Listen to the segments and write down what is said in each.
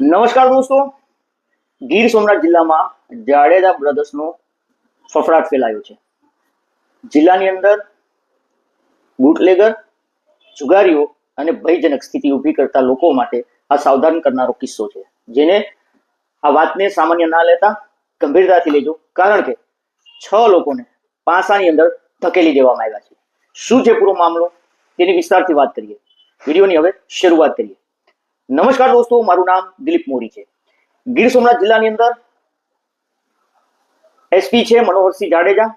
નમસ્કાર દોસ્તો. ગીર સોમનાથ જિલ્લામાં જાડેજા બ્રધર્સનો ફફડાટ ફેલાયો છે. જિલ્લાની અંદર બુટલેગર, જુગારીઓ અને ભયજનક સ્થિતિ ઊભી કરતા લોકો માટે આ સાવધાન કરનારો કિસ્સો છે. જેને આ વાતને સામાન્ય ના લેતા ગંભીરતાથી લેજો. કારણ કે છ લોકોને પાસાની અંદર ધકેલી દેવામાં આવ્યા છે. શું છે પૂરો મામલો? તેની વિસ્તારથી વાત કરીએ. વિડીયોની હવે શરૂઆત કરીએ. નમસ્કાર દોસ્તો, મારું નામ દિલીપ મોરી છે. ગીર સોમનાથ જિલ્લાની અંદર એસપી છે મનોહરસિંહ જાડેજા,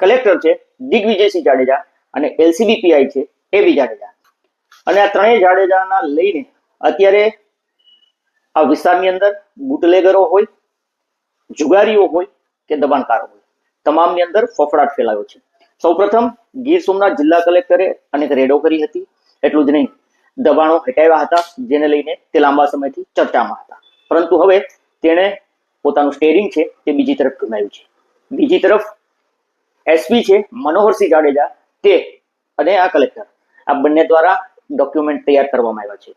કલેક્ટર છે દિગ્વિજયસિંહ જાડેજા અને એલસીબીપીઆઈ છે એબી જાડેજા. અને આ ત્રણેય જાડેજાના લઈને અત્યારે આ વિસ્તારની અંદર બુટલેગરો હોય, જુગારીઓ હોય કે દબાણકારો હોય, તમામની અંદર ફફડાટ ફેલાયો છે. સૌપ્રથમ ગીર સોમનાથ જિલ્લા કલેક્ટરે અનેક રેડો કરી હતી, એટલું જ નહીં દબાણો હટાવ્યા હતા, જેને લઈને તે લાંબા સમયથી ચર્ચામાં હતા. પરંતુ હવે તેણે પોતાનું સ્ટેરિંગ છે તે બીજી તરફ ઘુમાવ્યું છે. બીજી તરફ એસપી છે મનોહરસિંહ જાડેજા તે અને આ કલેક્ટર આ બંને દ્વારા ડોક્યુમેન્ટ તૈયાર કરવામાં આવ્યા છે.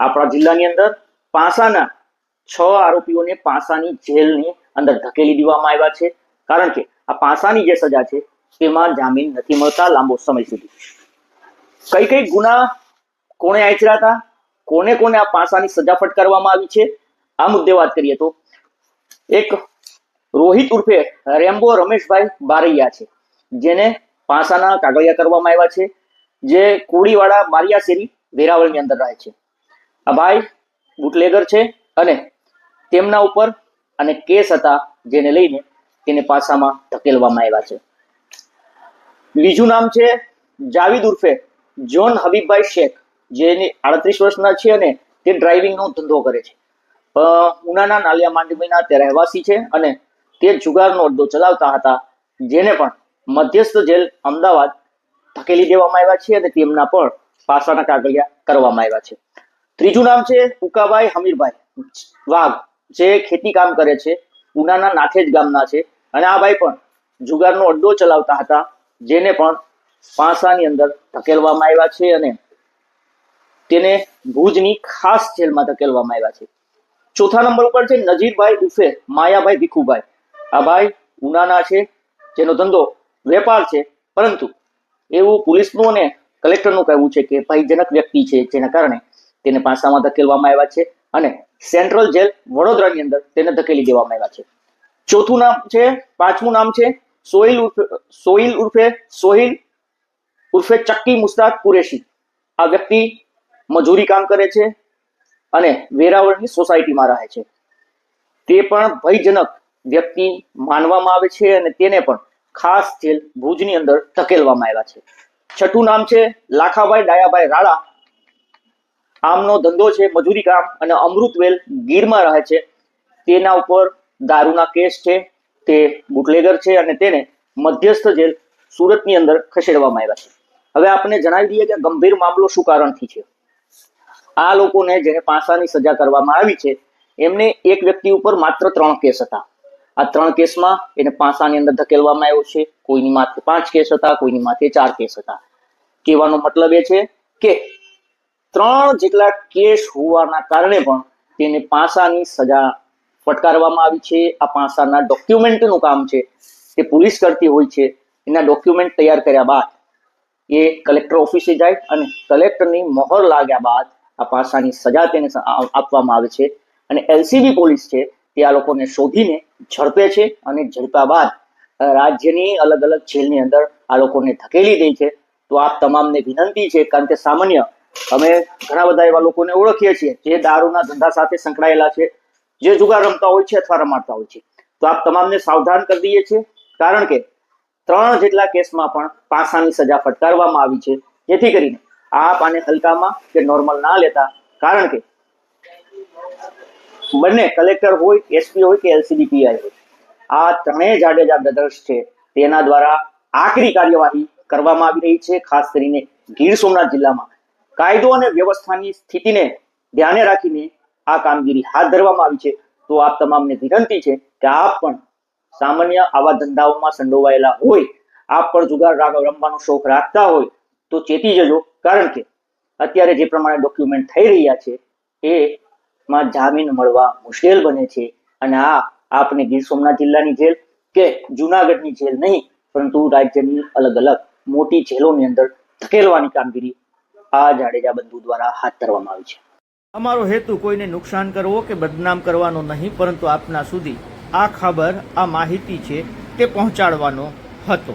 આપણા જિલ્લાની અંદર પાસાના છ આરોપીઓને પાસાની જેલની અંદર ધકેલી દેવામાં આવ્યા છે. કારણ કે આ પાસાની જે સજા છે તેમાં જામીન નથી મળતા લાંબો સમય સુધી. કઈ કઈ ગુના કોણે આચર્યા હતા? કોને કોને આ પાસાની સજા ફટકારવામાં આવી છે? આ મુદ્દે વાત કરીએ તો. એક રોહિત ઉર્ફે રેમ્બો રમેશભાઈ બારૈયા છે, જેને પાસાના કાગળિયા કરવામાં આવ્યા છે, જે કોળીવાળા મારિયા શેરી વેરાવળની અંદર રહે છે. આ ભાઈ બુટલેગર છે અને તેમના ઉપર અને કેસ હતા જેને લઈને તેને પાસામાં ધકેલવામાં આવ્યા છે. બીજું નામ છે જાવીદ ઉર્ફે જોન હબીબભાઈ શેખ. જેની આડત્રીસ વર્ષના છે અને તે ડ્રાઇવિંગનો ધંધો કરે છે. ઉનાના નાલિયા માંડવીના તે રહેવાસી છે અને તે જુગારનો અડ્ડો ચલાવતા હતા, જેને પણ મધ્યસ્થ જેલ અમદાવાદ ધકેલી દેવામાં આવ્યા છે અને તેમના પણ પાસાના કાગળિયા કરવામાં આવ્યા છે. ત્રીજું નામ છે ઉકાભાઈ હમીરભાઈ. વાઘ, જે ખેતી કામ કરે છે, ઉનાના નાથેજ ગામના છે અને આ ભાઈ પણ જુગારનો અડ્ડો ચલાવતા હતા, જેને પણ પાસાની અંદર ધકેલવામાં આવ્યા છે અને તેને ભુજની ખાસ જેલમાં ધકેલવામાં આવ્યા છે. ચોથા નંબર ઉપર છે નજીરભાઈ ઉર્ફે માયાભાઈ ભીખુભાઈ. આ ભાઈ ઉનાના છે, જેનો ધંધો વેપાર છે, પરંતુ એવું પોલીસનું અને કલેક્ટરનું કહેવું છે કે ભયજનક વ્યક્તિ છે, જેના કારણે તેને પાસામાં ધકેલવામાં આવ્યા છે અને સેન્ટ્રલ જેલ વડોદરાની અંદર તેને ધકેલી દેવામાં આવ્યા છે. ચોથું નામ છે, પાંચમું નામ છે, સોહિલ ઉર્ફે સોહિલ ઉર્ફે સોહિલ ઉર્ફે ચક્કી મુસ્તાક કુરેશી. આ વ્યક્તિ મજૂરી કામ કરે છે અને વેરાવળની સોસાયટીમાં રહે છે. તે પણ ભયજનક વ્યક્તિ માનવામાં આવે છે અને તેને પણ ખાસ જેલ ભુજની અંદર ધકેલવામાં આવ્યા છે. છઠ્ઠું નામ છે લાખાભાઈ ડાયાભાઈ રાણા આમનો ધંધો છે મજૂરી કામ અને અમૃતવેલ ગીરમાં રહે છે. તેના ઉપર દારૂના કેસ છે, તે બુટલેગર છે અને તેને મધ્યસ્થ જેલ સુરતની અંદર ખસેડવામાં આવ્યા છે. હવે આપણે જણાવી દઈએ કે ગંભીર મામલો શું કારણથી છે? આ લોકોને જેને પાસાની સજા કરવામાં આવી છે, એમને એક વ્યક્તિ ઉપર માત્ર ત્રણ કેસ હતા. આ ત્રણ કેસમાં એને પાસાની અંદર ધકેલવામાં આવ્યો છે, કોઈની માથે પાંચ કેસ હતા, કોઈની માથે ચાર કેસ હતા. કહેવાનો મતલબ એ છે કે ત્રણ જેટલા કેસ હોવાના કારણે પણ તેને પાસાની સજા ફટકારવામાં આવી છે. આ પાસાના ડોક્યુમેન્ટનું કામ છે, તે પોલીસ કરતી હોય છે, એના ડોક્યુમેન્ટ તૈયાર કર્યા બાદ એ કલેક્ટર ઓફિસે જાય અને કલેક્ટરની મોહર લાગ્યા બાદ આ પાસાની સજા તેને આપવામાં આવે છે. અને એલસીબી પોલીસ છે તે આ લોકોને શોધીને ઝડપે છે અને ઝડપ્યા બાદ રાજ્યની અલગ અલગ જેલની અંદર આ લોકોને ધકેલી દે છે. તો આપ તમામને વિનંતી છે, કારણ કે સામાન્ય અમે ઘણા બધા એવા લોકોને ઓળખીએ છીએ જે દારૂના ધંધા સાથે સંકળાયેલા છે, જે જુગાર રમતા હોય છે અથવા રમાડતા હોય છે. તો આપ તમામને સાવધાન કરી દઈએ છીએ, કારણ કે ત્રણ જેટલા કેસમાં પણ પાસાની સજા ફટકારવામાં આવી છે. જેથી કરીને આપ આને હલકામાં કે નોર્મલ ના લેતા. કારણ કે બંને કલેક્ટર હોય એસપી હોય કે એલસીબી પીઆઈ હોય. આ ત્રણેય જાડેજા બ્રધર્સ છે. તેના દ્વારા આકરી કાર્યવાહી કરવામાં આવી રહી છે, ખાસ કરીને ગીર સોમનાથ જિલ્લામાં. કાયદો અને વ્યવસ્થાની સ્થિતિને ધ્યાને રાખીને આ કામગીરી હાથ ધરવામાં આવી છે. તો આપ તમામને વિનંતી છે કે આપ પણ સામાન્ય આવા ધંધાઓમાં સંડોવાયેલા હોય, આપ પણ જુગાર રમવાનો શોખ રાખતા હોય તો ચેતી જજો, કારણ કે અત્યારે જે પ્રમાણે ડોક્યુમેન્ટ થઈ રહ્યા છે, એ માં જામીન મળવા મુશ્કેલ બને છે. અને આ આપને ગીર સોમનાથ જિલ્લાની જેલ કે જુનાગઢની જેલ નહીં, પરંતુ રાજ્યની અલગ અલગ મોટી જેલોની અંદર ધકેલવાની કામગીરી આ જાડેજા બંધુ દ્વારા હાથ ધરવામાં આવી છે. અમારો હેતુ કોઈને નુકસાન કરવો કે બદનામ કરવાનો નહીં, પરંતુ આપના સુધી આ ખબર, આ માહિતી છે તે પહોંચાડવાનો હતો.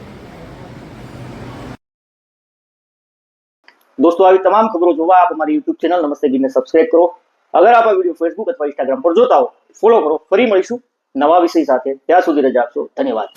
દોસ્તો, આવી તમામ ખબરો જોવા આપ અમારી યુટ્યુબ ચેનલ નમસ્તે ગીરને સબસ્ક્રાઇબ કરો. અગર આપ આ વીડિયો ફેસબુક અથવા ઇન્સ્ટાગ્રામ પર જોતા હો ફોલો કરો. ફરી મળીશું નવા વિષય સાથે. ત્યાં સુધી રજા આપશો. ધન્યવાદ.